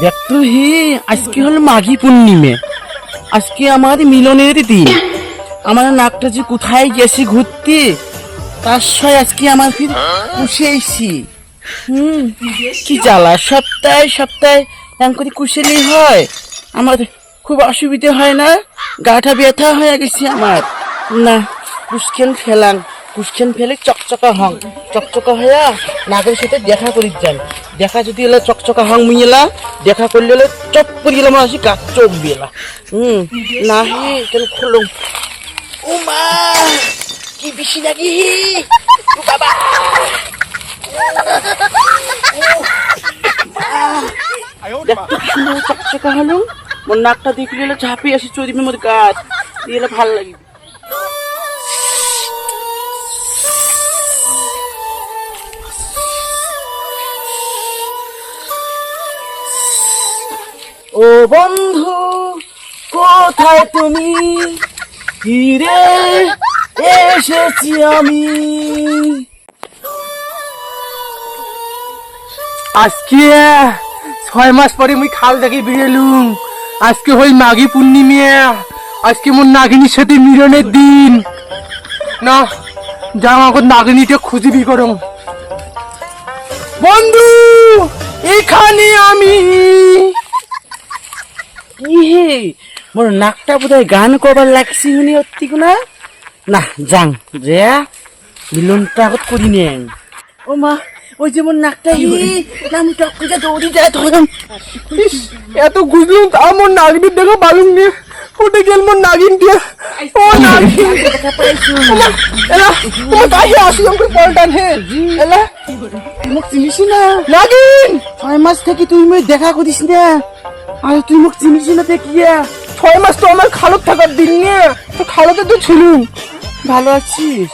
দেখতো হে আজকে হলো মাঘী পূর্ণিমে। আজকে আমার মিলনের দিন। আমার নাকটা যে কোথায় গেছে ঘুরতে, তার সয় আজকে আমার ফির পুষে এসছি হুম, কি জ্বালা। সপ্তাহে সপ্তাহে এমন করে কুশেলি হয়। আমার খুব অসুবিধা হয় না। গাটা ব্যথা হয়ে গেছে আমার। না কুসকেন ফেলাম কুসকেন ফেলে চকচকা হং। চকচকা হইয়া নাগের সাথে দেখা করি যান। দেখা যদি এলো চকচকা হং মুইলা, দেখা করলে হলে চপ করে গেলাম আসি গাছ চোখ বেলা হুম না হে কেন খুলুম? ও মা, কি বেশি ও বাবা। চকচকা হলো, মোর নাকটা দেখলে ঝাঁপিয়ে আসি চরিমের মধ্যে গাছ দিয়ে ভালো লাগে ও বন্ধু, কোথায় তুমি? ফিরে এসেছি আমি। আজকে, ছয় মাস পরে মুই খাল থেকে বেরোলুম আজকে হই মাঘী পূর্ণিমে। আজকে মোর নাগিনীর সাথে মিলনের দিন। না যা আমাকে নাগিনীটা খুঁজবি করম বন্ধু, এখানে আমি। ইহে মোর নাকটা বোধহয় গান করবার লাগছি শুনি অতি না না যাং যে মিলনটা আগত করি নেন। ও মা ওই যে মোর নাকটা ই নাম টক করে দৌড়ি যায় ইস, এত গুজলুম তা মোর নাগিনীর দেখো বালুম নিয়ে ফুটে গেল মোর নাগিন দিয়ে। ও নাগিন। এলা তোমার কাছে আসি আমাকে পল্টান হে। এলা। মুখ চিনিস না নাগিন! ছয় মাস থেকে তুই মই দেখা করিস না। আর তুই মুখ চিনিস না দেখিয়া ছয় মাস তো আমার খালত থাকার দিন নিয়ে তো খালতে তো ছিলুম ভালো আছিস?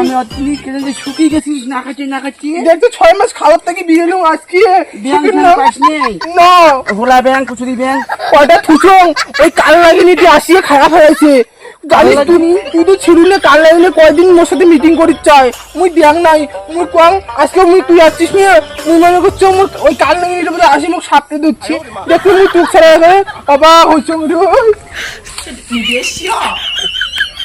আমি অতলি কেটে যে শুকিয়ে গেছিস না কাটি না কাটি দেখতে ছয় মাস খালত থেকে বিয়ে এলুম আজকে। ব্যাং শুকির পাস নেই? না। ভোলা ব্যাংক কুচুরি ব্যাংক। কয়টা থুচং। ওই কাল লাগিনি আসিয়ে খারাপ হয়েছে জানিস তুই তুই তো কাল লাগিলে কয়দিন মোর সাথে মিটিং করিস চাই? মুই দিয়াং নাই। মুই কোয়াং আজকে মুই তুই আসছিস নিয়ে মুই মনে করছ মোর ওই কাল লাগিনিটা বোধহয় আসি মুখ সাপতে দিচ্ছি দেখি মুই তুক ছাড়া গেলে বাবা হইছ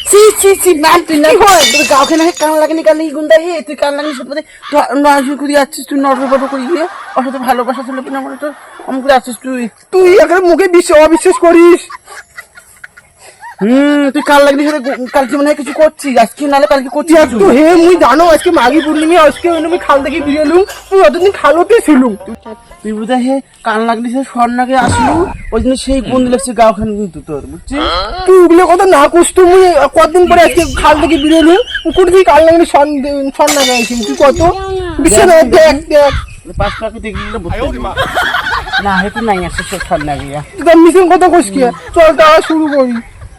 সি সি সি ম্যাম তুই না তোর গাওকে না কান লাগেনি কান গুন্ডা হে। তুই কান লাগেনি সব নজর করে যাচ্ছিস তুই নজর বড় করে ওর সাথে ভালোবাসা ছিল না মনে তো? অমন করে যাচ্ছিস তুই। তুই এখানে মুখে বিশ্বাস অবিশ্বাস করিস। হুম তুই কাল লাগলি কালকে মনে কিছু করছিস। আজকে নালে কালকে করছিস তো হে মুই জানো আজকে মাঘী পূর্ণিমা আজকে আমি খাল থেকে বেরিয়েলুম তুই অতদিন খালতে ছিলুম তুই বোধহয় হে কান লাগলি সে স্বর্ণাকে আসলু ওই জন্য সেই গুণ লাগছে গাওখান কিন্তু তোর বুঝছিস? তুই ওগুলো কথা না কুস মুই কতদিন পরে আজকে খাল থেকে বেরিয়েলুম পুকুর থেকে কাল লাগলে সন সন তুই কত? বিশ্বাস দেখ দেখ পাঁচ টাকা দেখলি না হেতু নাই আছে সে স্বর্ণা গিয়া। তুই মিশন কথা কি? চল তারা শুরু করি।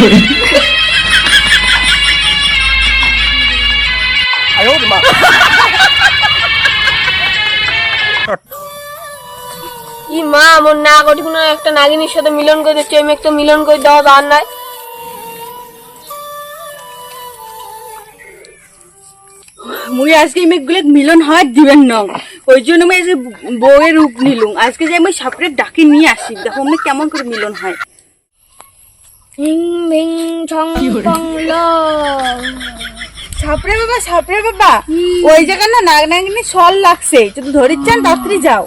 ই মা আমার না কটি কোনো একটা নাগিনীর সাথে মিলন করে দিচ্ছে আমি একটা মিলন করে দেওয়া দার নাই। মুই আজকে মেঘগুলো মিলন হয় দিবেন ন। ওই জন্য আমি আজকে বউয়ের রূপ নিলুম। আজকে যে আমি সাপড়ে ডাকি নিয়ে আসি দেখো আমি কেমন করে মিলন হয়। হিং ভিং ছং পং ল সাপড়ে বাবা সাপড়ে বাবা। ওই জায়গা না নাগ নাগিনী সল লাগছে। যদি ধরিচ্ছেন তাড়াতাড়ি যাও।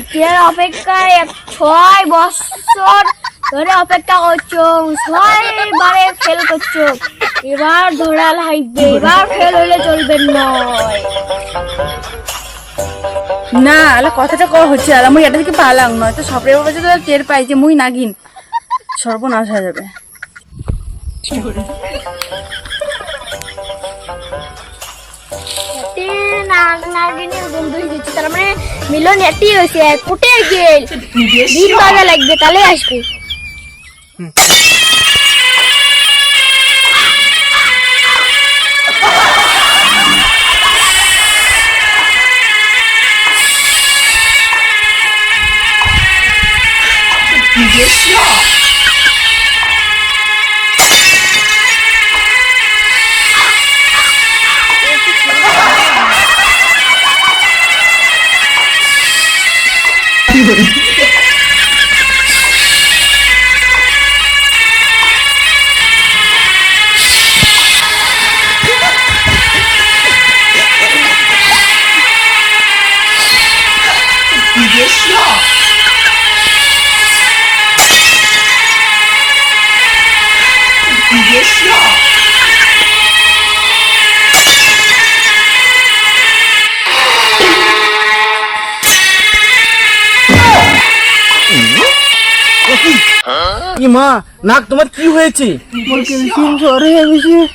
ইতিহার অপেক্ষায় এক ছয় বছর ধরে অপেক্ষা করছ। ছয় বারে ফেল করছ। এবার ধরাল হাইবে। এবার ফেল হলে চলবে নয়। না আলা কথাটা কওয়া হচ্ছে। আর আমি এটা থেকে পালাম নয় তো সাপড়ে বাবা যদি টের পাই যে মুই নাগিন। সর্বনাশ হয়ে যাবে। তার মানে মিলন এটি হয়েছে কোটে গেল। দিন বাজা লাগবে তাহলে আসবে। 你别笑！你别笑！মা? নাক তোমার কি হয়েছে? ক্যালসিয়াম জ্বর হয়ে গেছে।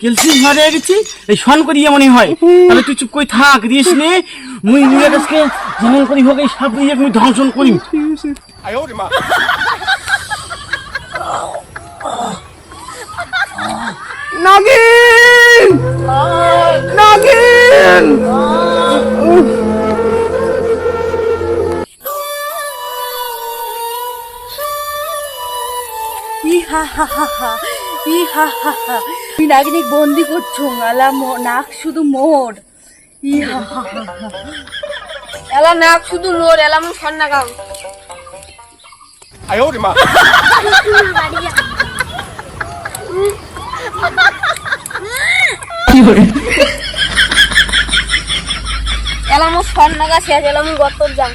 ক্যালসিয়াম হারিয়ে গেছি? এই শন করি এমনই হয়। তাহলে তুই চুপ করে থাক নে। মুই যেমন করি হোক এই সাপ নিয়ে মুই ধ্বংসন করি। নাগিন! নাগিন! হা হা হা হা ই হা হা হা তুই নাগিনীক বন্দি করছ আলা মো- নাক শুধু মোর। ই হা হা হা হা এলা নাক শুধু লোর এলা মন সন্না গাও। এলা মো সন্না গা শেষ এলা মো গতর যাম